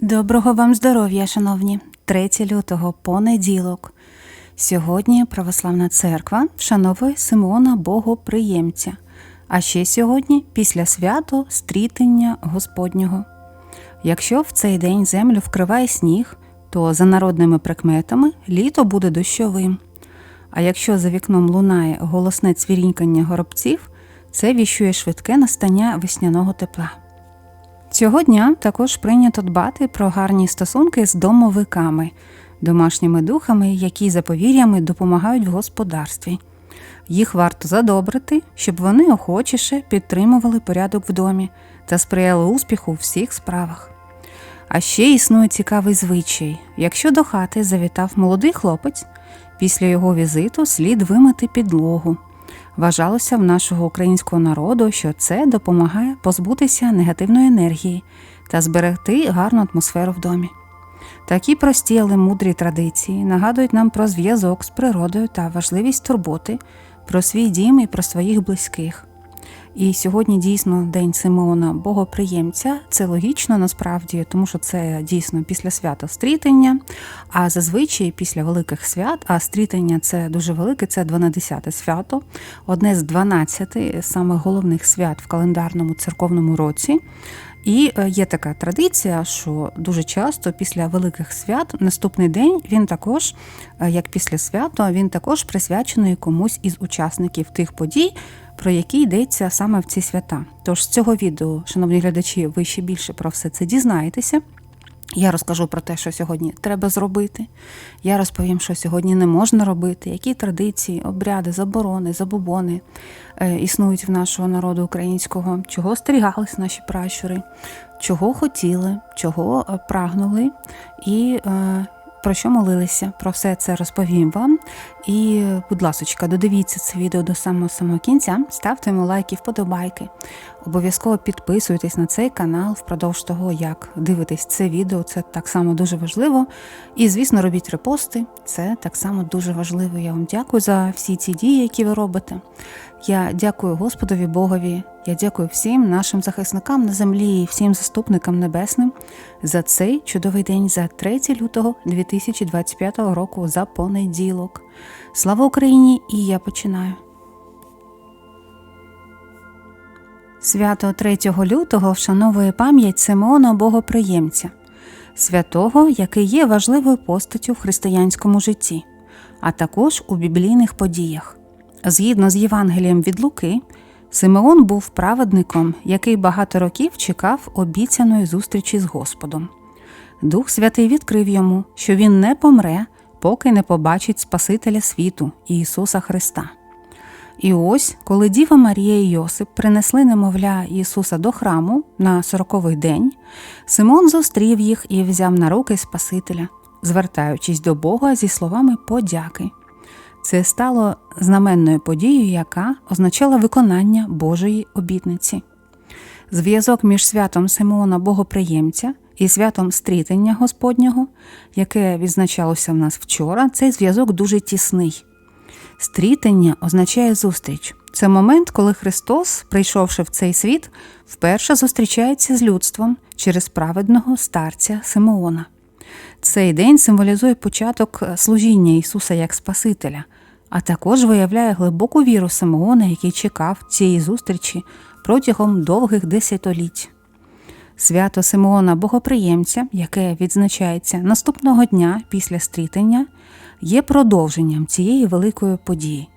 Доброго вам здоров'я, шановні! 3 лютого понеділок. Сьогодні Православна Церква вшановує Симеона Богоприємця, а ще сьогодні після свято стрітення Господнього. Якщо в цей день землю вкриває сніг, то за народними прикметами літо буде дощовим. А якщо за вікном лунає голосне цвірінькання горобців, це віщує швидке настання весняного тепла. Цього дня також прийнято дбати про гарні стосунки з домовиками, домашніми духами, які за повір'ями допомагають в господарстві. Їх варто задобрити, щоб вони охочіше підтримували порядок в домі та сприяли успіху у всіх справах. А ще існує цікавий звичай: якщо до хати завітав молодий хлопець, після його візиту слід вимити підлогу. Вважалося в нашого українського народу, що це допомагає позбутися негативної енергії та зберегти гарну атмосферу в домі. Такі прості, але мудрі традиції нагадують нам про зв'язок з природою та важливість турботи про свій дім і про своїх близьких. І сьогодні дійсно День Симеона Богоприємця. Це логічно насправді, тому що це дійсно після свята стрітення. А зазвичай після великих свят, а стрітення це дуже велике, це 12 свято, одне з 12 самих головних свят в календарному церковному році. І е, є така традиція, що дуже часто після великих свят наступний день він також, е, як після свята, він також присвячений комусь із учасників тих подій, про які йдеться саме в ці свята. Тож з цього відео, шановні глядачі, ви ще більше про все це дізнаєтеся. Я розкажу про те, що сьогодні треба зробити. Я розповім, що сьогодні не можна робити, які традиції, обряди, заборони, забобони е, існують в нашого народу українського, чого стерігались наші пращури, чого хотіли, чого е, прагнули, і е, про що молилися. Про все це розповім вам. І, будь ласочка, додивіться це відео до самого самого кінця, ставте йому лайки, вподобайки. Обов'язково підписуйтесь на цей канал впродовж того, як дивитесь це відео. Це так само дуже важливо. І, звісно, робіть репости. Це так само дуже важливо. Я вам дякую за всі ці дії, які ви робите. Я дякую Господові Богові. Я дякую всім нашим захисникам на землі і всім заступникам небесним за цей чудовий день, за 3 лютого 2025 року за понеділок. Слава Україні! І я починаю. Свято 3 лютого вшановує пам'ять Симеона Богоприємця, святого, який є важливою постаттю в християнському житті, а також у біблійних подіях. Згідно з Євангелієм від Луки, Симеон був праведником, який багато років чекав обіцяної зустрічі з Господом. Дух Святий відкрив йому, що він не помре, поки не побачить Спасителя світу Ісуса Христа. І ось, коли Діва Марія і Йосип принесли немовля Ісуса до храму на сороковий день, Симон зустрів їх і взяв на руки Спасителя, звертаючись до Бога зі словами подяки. Це стало знаменною подією, яка означала виконання Божої обітниці. Зв'язок між святом Симеона Богоприємця і святом стрітення Господнього, яке відзначалося в нас вчора, цей зв'язок дуже тісний. Стрітення означає зустріч. Це момент, коли Христос, прийшовши в цей світ, вперше зустрічається з людством через праведного старця Симеона. Цей день символізує початок служіння Ісуса як Спасителя, а також виявляє глибоку віру Симеона, який чекав цієї зустрічі протягом довгих десятиліть. Свято Симеона Богоприємця, яке відзначається наступного дня після стрітення, є продовженням цієї великої події.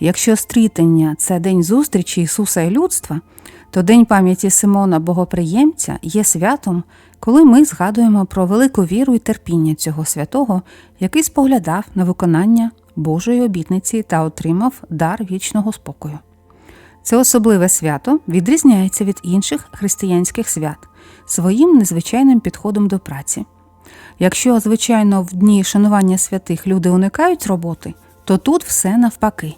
Якщо стрітення це день зустрічі Ісуса і людства, то День пам'яті Симона Богоприємця є святом, коли ми згадуємо про велику віру і терпіння цього святого, який споглядав на виконання Божої обітниці та отримав дар вічного спокою. Це особливе свято відрізняється від інших християнських свят своїм незвичайним підходом до праці. Якщо, звичайно, в дні шанування святих люди уникають роботи, то тут все навпаки.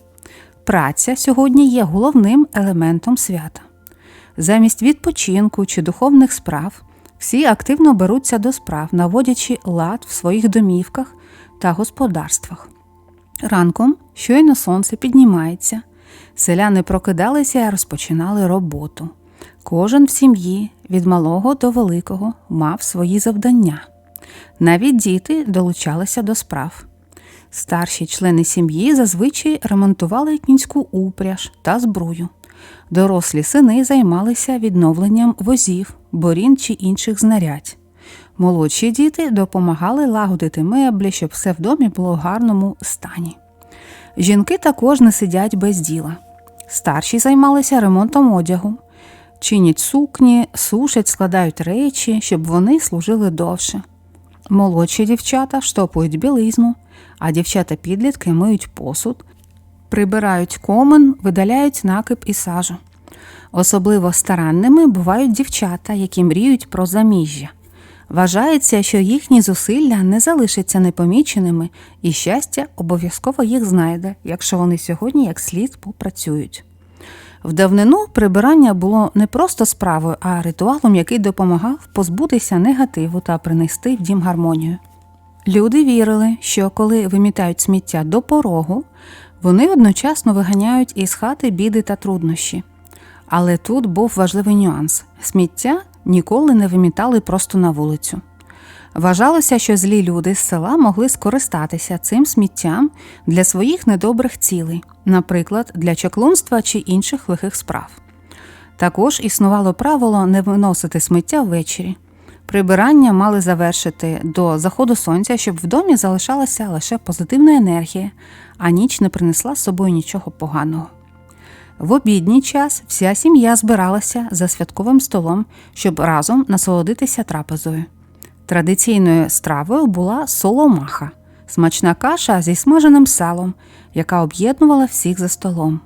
Праця сьогодні є головним елементом свята. Замість відпочинку чи духовних справ всі активно беруться до справ, наводячи лад в своїх домівках та господарствах. Ранком, щойно сонце піднімається, селяни прокидалися і розпочинали роботу. Кожен в сім'ї від малого до великого мав свої завдання. Навіть діти долучалися до справ. Старші члени сім'ї зазвичай ремонтували кінську упряж та збрую. Дорослі сини займалися відновленням возів, борін чи інших знарядь. Молодші діти допомагали лагодити меблі, щоб все в домі було в гарному стані. Жінки також не сидять без діла. Старші займалися ремонтом одягу, чинять сукні, сушать, складають речі, щоб вони служили довше. Молодші дівчата штопують білизну, а дівчата-підлітки миють посуд, прибирають комен, видаляють накип і сажу. Особливо старанними бувають дівчата, які мріють про заміжжя. Вважається, що їхні зусилля не залишаться непоміченими, і щастя обов'язково їх знайде, якщо вони сьогодні як слід попрацюють. В давнину прибирання було не просто справою, а ритуалом, який допомагав позбутися негативу та принести в дім гармонію. Люди вірили, що коли вимітають сміття до порогу, вони одночасно виганяють із хати біди та труднощі. Але тут був важливий нюанс: сміття ніколи не вимітали просто на вулицю. Вважалося, що злі люди з села могли скористатися цим сміттям для своїх недобрих цілей, наприклад, для чаклунства чи інших лихих справ. Також існувало правило не виносити сміття ввечері. Прибирання мали завершити до заходу сонця, щоб в домі залишалася лише позитивна енергія, а ніч не принесла з собою нічого поганого. В обідній час вся сім'я збиралася за святковим столом, щоб разом насолодитися трапезою. Традиційною стравою була соломаха смачна каша зі смаженим салом, яка об'єднувала всіх за столом.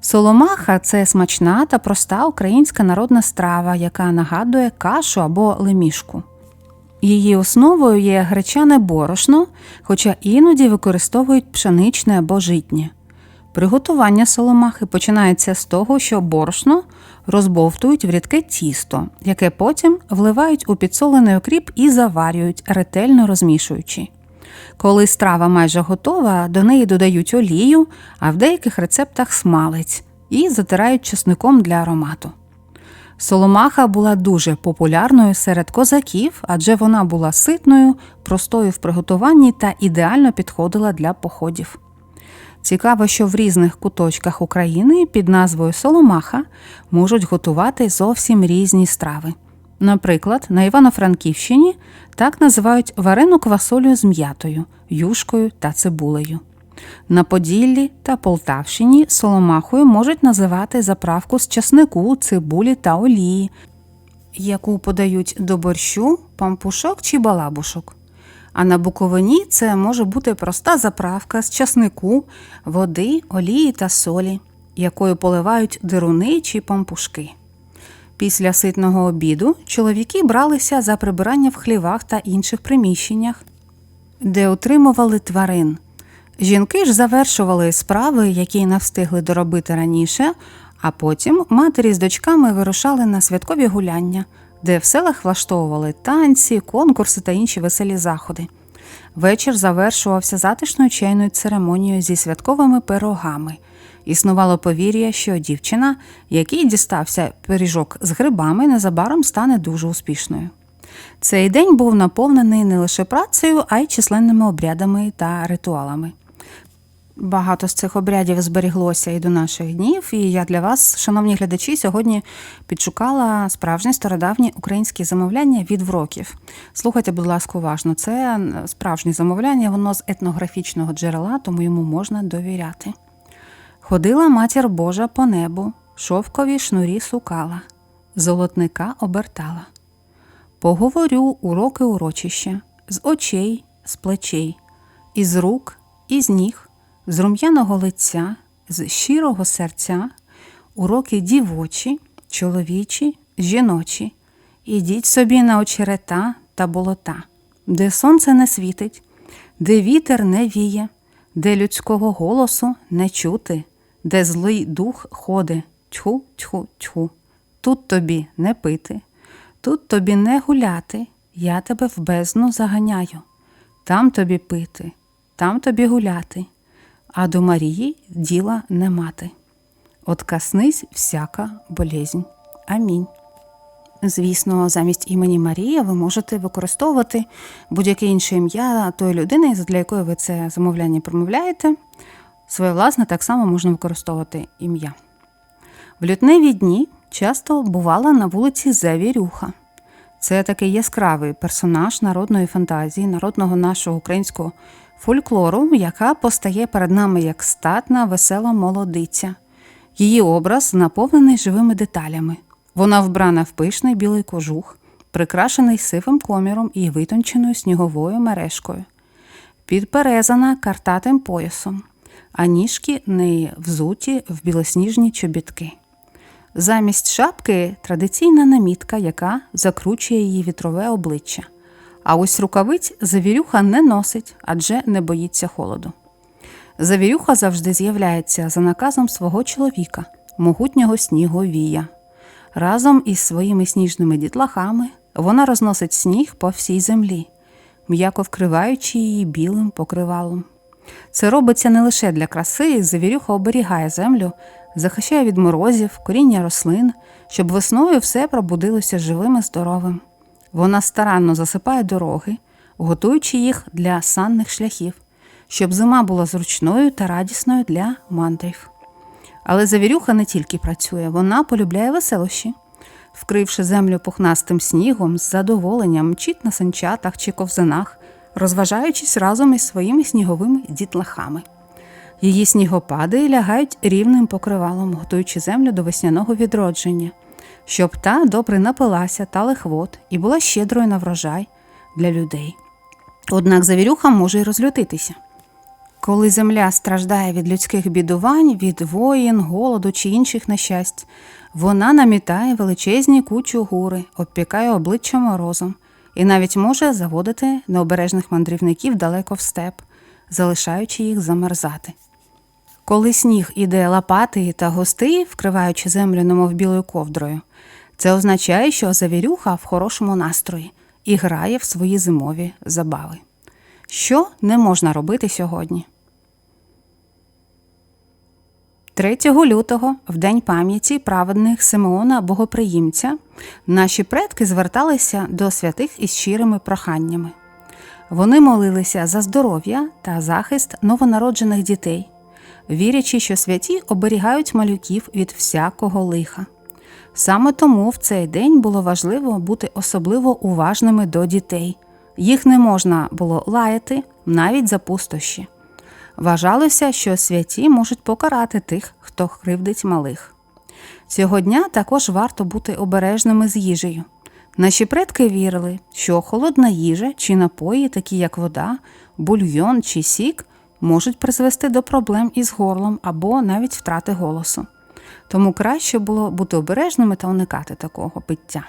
Соломаха це смачна та проста українська народна страва, яка нагадує кашу або лемішку. Її основою є гречане борошно, хоча іноді використовують пшеничне або житнє. Приготування соломахи починається з того, що борошно розбовтують в рідке тісто, яке потім вливають у підсолений окріп і заварюють, ретельно розмішуючи. Коли страва майже готова, до неї додають олію, а в деяких рецептах смалець і затирають чесником для аромату. Соломаха була дуже популярною серед козаків, адже вона була ситною, простою в приготуванні та ідеально підходила для походів. Цікаво, що в різних куточках України під назвою Соломаха можуть готувати зовсім різні страви. Наприклад, на Івано-Франківщині так називають варену квасолю з м'ятою, юшкою та цибулею. На Поділлі та Полтавщині соломахою можуть називати заправку з часнику, цибулі та олії, яку подають до борщу, пампушок чи балабушок. А на Буковині це може бути проста заправка з часнику, води, олії та солі, якою поливають дируни чи пампушки. Після ситного обіду чоловіки бралися за прибирання в хлівах та інших приміщеннях, де утримували тварин. Жінки ж завершували справи, які не встигли доробити раніше, а потім матері з дочками вирушали на святкові гуляння, де в селах влаштовували танці, конкурси та інші веселі заходи. Вечір завершувався затишною чайною церемонією зі святковими пирогами. Існувало повір'я, що дівчина, якій дістався пиріжок з грибами, незабаром стане дуже успішною. Цей день був наповнений не лише працею, а й численними обрядами та ритуалами. Багато з цих обрядів зберіглося і до наших днів, і я для вас, шановні глядачі, сьогодні підшукала справжнє стародавнє українське замовляння від вроків. Слухайте, будь ласка, уважно, це справжнє замовляння, воно з етнографічного джерела, тому йому можна довіряти. Ходила матір Божа по небу, шовкові шнурі сукала, золотника обертала. Поговорю уроки урочища, з очей, з плечей, із рук, із ніг, з рум'яного лиця, з щирого серця, уроки дівочі, чоловічі, жіночі. Ідіть собі на очерета та болота, де сонце не світить, де вітер не віє, де людського голосу не чути, де злий дух ходе, тьху, тьху, тьху. Тут тобі не пити, тут тобі не гуляти, я тебе в бездну заганяю. Там тобі пити, там тобі гуляти, а до Марії діла не мати. Откаснись всяка болезнь. Амінь. Звісно, замість імені Марія ви можете використовувати будь-яке інше ім'я тої людини, для якої ви це замовляння промовляєте. Своє власне так само можна використовувати ім'я. В лютневі дні часто бувала на вулиці Завірюха. Це такий яскравий персонаж народної фантазії, народного нашого українського фольклору, яка постає перед нами як статна, весела молодиця. Її образ наповнений живими деталями. Вона вбрана в пишний білий кожух, прикрашений сивим коміром і витонченою сніговою мережкою, підперезана картатим поясом, а ніжки неї взуті в білосніжні чобітки. Замість шапки традиційна намітка, яка закручує її вітрове обличчя. А ось рукавиць завірюха не носить, адже не боїться холоду. Завірюха завжди з'являється за наказом свого чоловіка, могутнього сніговія. Разом із своїми сніжними дітлахами вона розносить сніг по всій землі, м'яко вкриваючи її білим покривалом. Це робиться не лише для краси, завірюха оберігає землю, захищає від морозів, коріння рослин, щоб весною все пробудилося живим і здоровим. Вона старанно засипає дороги, готуючи їх для санних шляхів, щоб зима була зручною та радісною для мандрів. Але завірюха не тільки працює, вона полюбляє веселощі. Вкривши землю пухнастим снігом, з задоволенням мчить на санчатах чи ковзанах, розважаючись разом із своїми сніговими дітлахами. Її снігопади лягають рівним покривалом, готуючи землю до весняного відродження, щоб та добре напилася та лихвот і була щедрою на врожай для людей. Однак завірюха може й розлютитися. Коли земля страждає від людських бідувань, від воїн, голоду чи інших нещасть, вона намітає величезні кучу гури, обпікає обличчя морозом і навіть може заводити необережних мандрівників далеко в степ, залишаючи їх замерзати. Коли сніг іде лопати та густий, вкриваючи землю, немов білою ковдрою, це означає, що завірюха в хорошому настрої і грає в свої зимові забави. Що не можна робити сьогодні? 3 лютого, в день пам'яті праведних Симеона Богоприємця, наші предки зверталися до святих із щирими проханнями. Вони молилися за здоров'я та захист новонароджених дітей, вірячи, що святі оберігають малюків від всякого лиха. Саме тому в цей день було важливо бути особливо уважними до дітей. Їх не можна було лаяти навіть за пустощі. Вважалося, що святі можуть покарати тих, хто кривдить малих. Цього дня також варто бути обережними з їжею. Наші предки вірили, що холодна їжа чи напої, такі як вода, бульйон чи сік, можуть призвести до проблем із горлом або навіть втрати голосу. Тому краще було бути обережними та уникати такого пиття.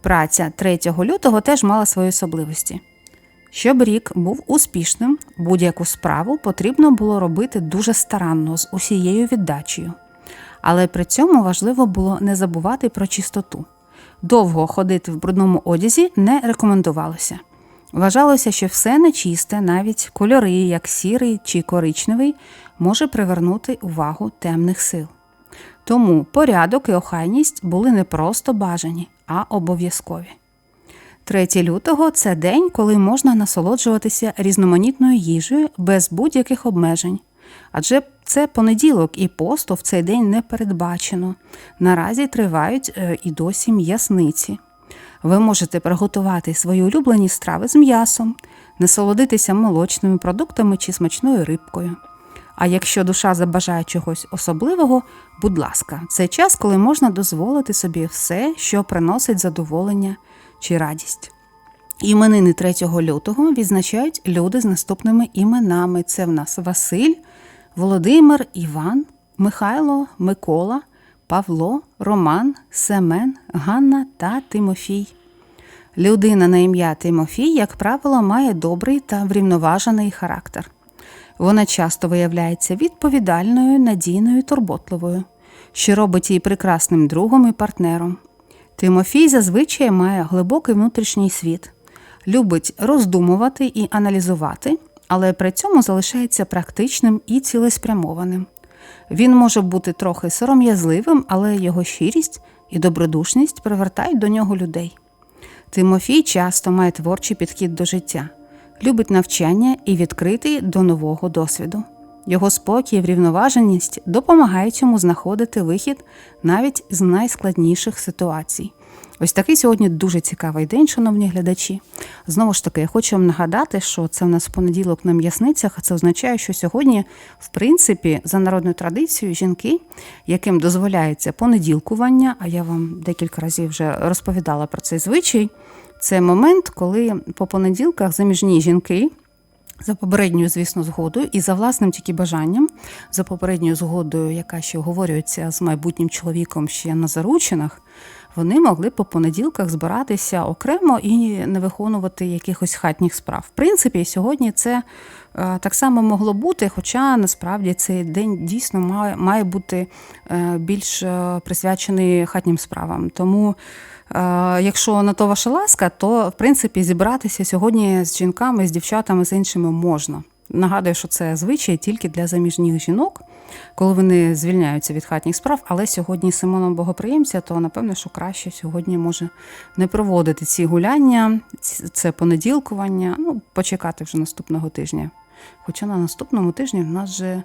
Праця 3 лютого теж мала свої особливості. Щоб рік був успішним, будь-яку справу потрібно було робити дуже старанно з усією віддачею. Але при цьому важливо було не забувати про чистоту. Довго ходити в брудному одязі не рекомендувалося. Вважалося, що все нечисте, навіть кольори, як сірий чи коричневий, може привернути увагу темних сил. Тому порядок і охайність були не просто бажані, а обов'язкові. 3 лютого це день, коли можна насолоджуватися різноманітною їжею без будь-яких обмежень. Адже це понеділок і посту в цей день не передбачено. Наразі тривають е, і досі м'ясниці. Ви можете приготувати свої улюблені страви з м'ясом, насолодитися молочними продуктами чи смачною рибкою. А якщо душа забажає чогось особливого, будь ласка, це час, коли можна дозволити собі все, що приносить задоволення чи радість. Іменини 3 лютого відзначають люди з наступними іменами: це в нас Василь, Володимир, Іван, Михайло, Микола, Павло, Роман, Семен, Ганна та Тимофій. Людина на ім'я Тимофій, як правило, має добрий та врівноважений характер. Вона часто виявляється відповідальною, надійною, турботливою, що робить її прекрасним другом і партнером. Тимофій зазвичай має глибокий внутрішній світ, любить роздумувати і аналізувати, але при цьому залишається практичним і цілеспрямованим. Він може бути трохи сором'язливим, але його щирість і добродушність привертають до нього людей. Тимофій часто має творчий підхід до життя, любить навчання і відкритий до нового досвіду. Його спокій і врівноваженість допомагають йому знаходити вихід навіть з найскладніших ситуацій. Ось такий сьогодні дуже цікавий день, шановні глядачі. Знову ж таки, я хочу вам нагадати, що це в нас понеділок на м'ясницях, а це означає, що сьогодні, в принципі, за народною традицією, жінки, яким дозволяється понеділкування, а я вам декілька разів вже розповідала про цей звичай, це момент, коли по понеділках заміжні жінки. За попередньою, звісно, згодою і за власним тільки бажанням, за попередньою згодою, яка ще оговорюється з майбутнім чоловіком ще на заручинах, вони могли по понеділках збиратися окремо і не виконувати якихось хатніх справ. В принципі, сьогодні це е, так само могло бути, хоча насправді цей день дійсно має, має бути е, більш е, присвячений хатнім справам. Тому. Якщо на то ваша ласка, то в принципі зібратися сьогодні з жінками, з дівчатами, з іншими можна. Нагадую, що це звичай тільки для заміжніх жінок, коли вони звільняються від хатніх справ. Але сьогодні Симоном Богоприємця, то напевно, що краще сьогодні може не проводити ці гуляння, це понеділкування, ну почекати вже наступного тижня. Хоча на наступному тижні в нас же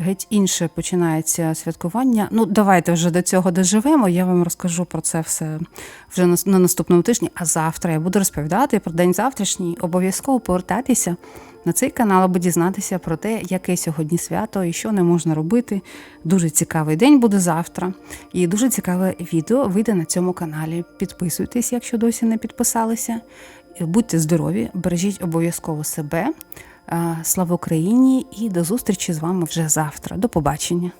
геть інше починається святкування. Ну, давайте вже до цього доживемо. Я вам розкажу про це все вже на, на наступному тижні. А завтра я буду розповідати про день завтрашній. Обов'язково повертайтеся на цей канал, аби дізнатися про те, яке сьогодні свято і що не можна робити. Дуже цікавий день буде завтра. І дуже цікаве відео вийде на цьому каналі. Підписуйтесь, якщо досі не підписалися. Будьте здорові, бережіть обов'язково себе. Е, Слава Україні і до зустрічі з вами вже завтра. До побачення.